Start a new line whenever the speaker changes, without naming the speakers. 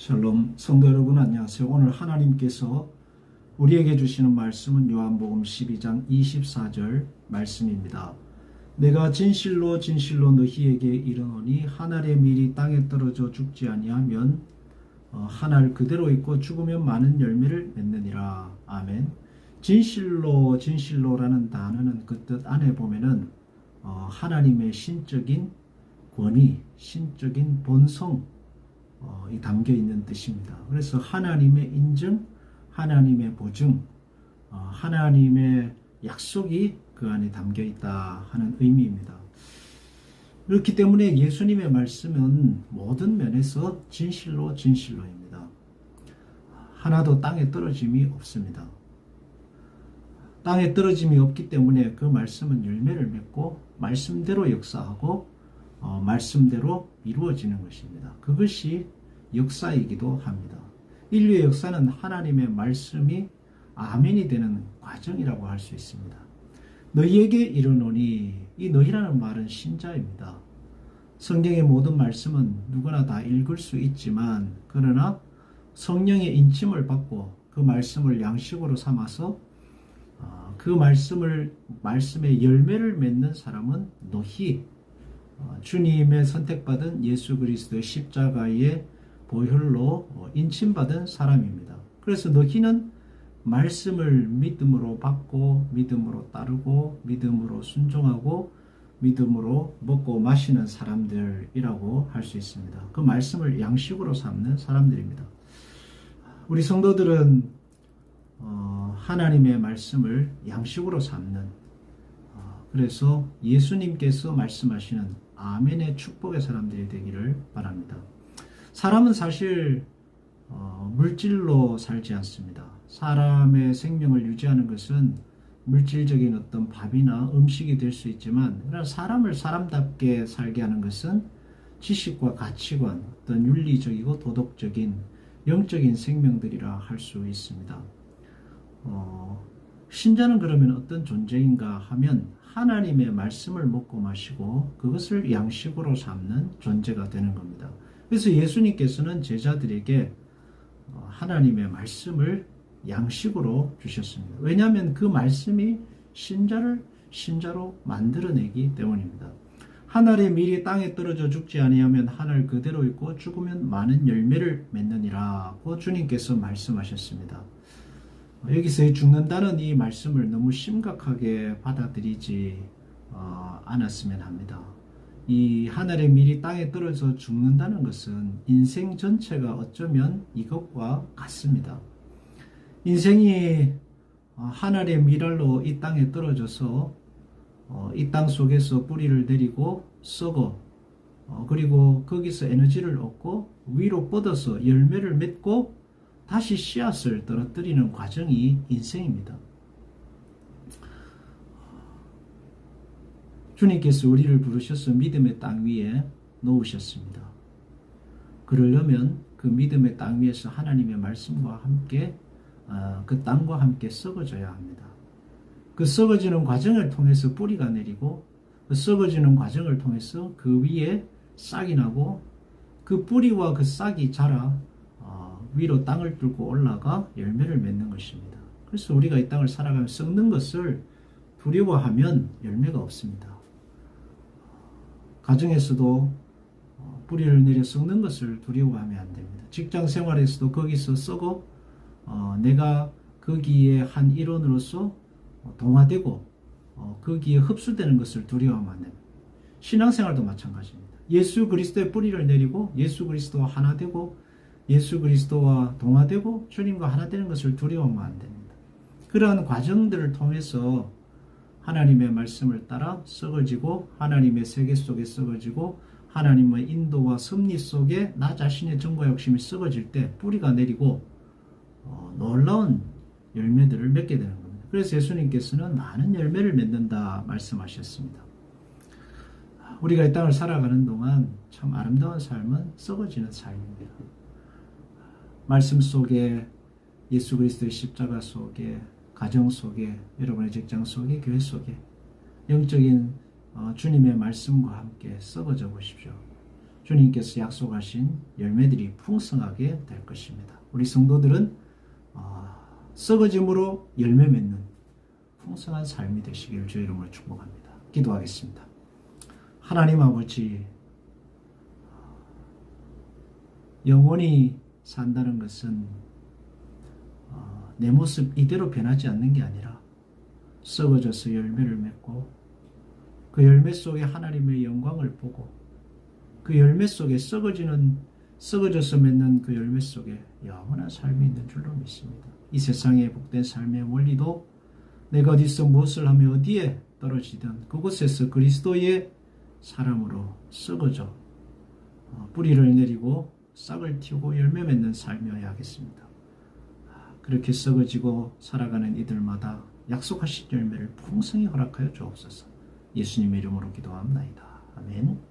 샬롬 성도 여러분 안녕하세요. 오늘 하나님께서 우리에게 주시는 말씀은 요한복음 12장 24절 말씀입니다. 내가 진실로 진실로 너희에게 이르노니 한 알의 밀이 땅에 떨어져 죽지 아니하면 어, 한알 그대로 있고 죽으면 많은 열매를 맺느니라. 아멘. 진실로 진실로라는 단어는 그 뜻 안에 보면은 어, 하나님의 신적인 권위, 신적인 본성 어, 이 담겨 있는 뜻입니다. 그래서 하나님의 인증, 하나님의 보증, 어, 하나님의 약속이 그 안에 담겨 있다 하는 의미입니다. 그렇기 때문에 예수님의 말씀은 모든 면에서 진실로 진실로입니다. 하나도 땅에 떨어짐이 없습니다. 땅에 떨어짐이 없기 때문에 그 말씀은 열매를 맺고 말씀대로 역사하고 어, 말씀대로 이루어지는 것입니다. 그것이 역사이기도 합니다. 인류의 역사는 하나님의 말씀이 아멘이 되는 과정이라고 할 수 있습니다. 너희에게 이르노니 이 너희라는 말은 신자입니다. 성경의 모든 말씀은 누구나 다 읽을 수 있지만 그러나 성령의 인침을 받고 그 말씀을 양식으로 삼아서 어, 그 말씀을 말씀의 열매를 맺는 사람은 너희 어, 주님의 선택받은 예수 그리스도의 십자가의 보혈로 어, 인침받은 사람입니다. 그래서 너희는 말씀을 믿음으로 받고 믿음으로 따르고 믿음으로 순종하고 믿음으로 먹고 마시는 사람들이라고 할 수 있습니다. 그 말씀을 양식으로 삼는 사람들입니다. 우리 성도들은 어, 하나님의 말씀을 양식으로 삼는 어, 그래서 예수님께서 말씀하시는 아멘의 축복의 사람들이 되기를 바랍니다. 사람은 사실 어, 물질로 살지 않습니다. 사람의 생명을 유지하는 것은 물질적인 어떤 밥이나 음식이 될 수 있지만 사람을 사람답게 살게 하는 것은 지식과 가치관, 어떤 윤리적이고 도덕적인 영적인 생명들이라 할 수 있습니다. 어, 신자는 그러면 어떤 존재인가 하면 하나님의 말씀을 먹고 마시고 그것을 양식으로 삼는 존재가 되는 겁니다. 그래서 예수님께서는 제자들에게 어, 하나님의 말씀을 양식으로 주셨습니다. 왜냐하면 그 말씀이 신자를 신자로 만들어내기 때문입니다. 하늘의 밀이 땅에 떨어져 죽지 아니하면 하늘 그대로 있고 죽으면 많은 열매를 맺느니라고 주님께서 말씀하셨습니다. 여기서 죽는다는 이 말씀을 너무 심각하게 받아들이지 어, 않았으면 합니다. 이 하늘의 밀이 땅에 떨어져 죽는다는 것은 인생 전체가 어쩌면 이것과 같습니다. 인생이 어, 하늘의 밀알로 이 땅에 떨어져서 어, 이땅 속에서 뿌리를 내리고 썩어 어, 그리고 거기서 에너지를 얻고 위로 뻗어서 열매를 맺고 다시 씨앗을 떨어뜨리는 과정이 인생입니다. 주님께서 우리를 부르셔서 믿음의 땅 위에 놓으셨습니다. 그러려면 그 믿음의 땅 위에서 하나님의 말씀과 함께 어, 그 땅과 함께 썩어져야 합니다. 그 썩어지는 과정을 통해서 뿌리가 내리고 그 썩어지는 과정을 통해서 그 위에 싹이 나고 그 뿌리와 그 싹이 자라 어, 위로 땅을 뚫고 올라가 열매를 맺는 것입니다. 그래서 우리가 이 땅을 살아가며 썩는 것을 두려워하면 열매가 없습니다. 가정에서도 어, 뿌리를 내려 썩는 것을 두려워하면 안 됩니다. 직장 생활에서도 거기서 썩어 어, 내가 거기에 한 일원으로서 동화되고 어, 거기에 흡수되는 것을 두려워하면 안 됩니다. 신앙생활도 마찬가지입니다. 예수 그리스도의 뿌리를 내리고 예수 그리스도와 하나 되고 예수 그리스도와 동화되고 주님과 하나 되는 것을 두려워하면 안 됩니다. 그러한 과정들을 통해서 하나님의 말씀을 따라 썩어지고 하나님의 세계 속에 썩어지고 하나님의 인도와 섭리 속에 나 자신의 정과 욕심이 썩어질 때 뿌리가 내리고 어, 놀라운 열매들을 맺게 되는 겁니다. 그래서 예수님께서는 많은 열매를 맺는다 말씀하셨습니다. 우리가 이 땅을 살아가는 동안 참 아름다운 삶은 썩어지는 삶입니다. 말씀 속에 예수 그리스도의 십자가 속에 가정 속에 여러분의 직장 속에 교회 속에 영적인 어, 주님의 말씀과 함께 썩어져 보십시오. 주님께서 약속하신 열매들이 풍성하게 될 것입니다. 우리 성도들은 어, 썩어짐으로 열매 맺는 풍성한 삶이 되시길 주의 이름으로 축복합니다. 기도하겠습니다. 하나님 아버지 영원히 산다는 것은 어, 내 모습 이대로 변하지 않는 게 아니라 썩어져서 열매를 맺고 그 열매 속에 하나님의 영광을 보고 그 열매 속에 썩어지는 썩어져서 맺는 그 열매 속에 영원한 삶이 있는 줄로 믿습니다. 이 세상의 복된 삶의 원리도 내가 어디서 무엇을 하며 어디에 떨어지든 그곳에서 그리스도의 사람으로 썩어져 어, 뿌리를 내리고 싹을 틔우고 열매 맺는 삶이어야 하겠습니다. 아, 그렇게 썩어지고 살아가는 이들마다 약속하신 열매를 풍성히 허락하여 주옵소서. 예수님의 이름으로 기도합나이다. 아멘.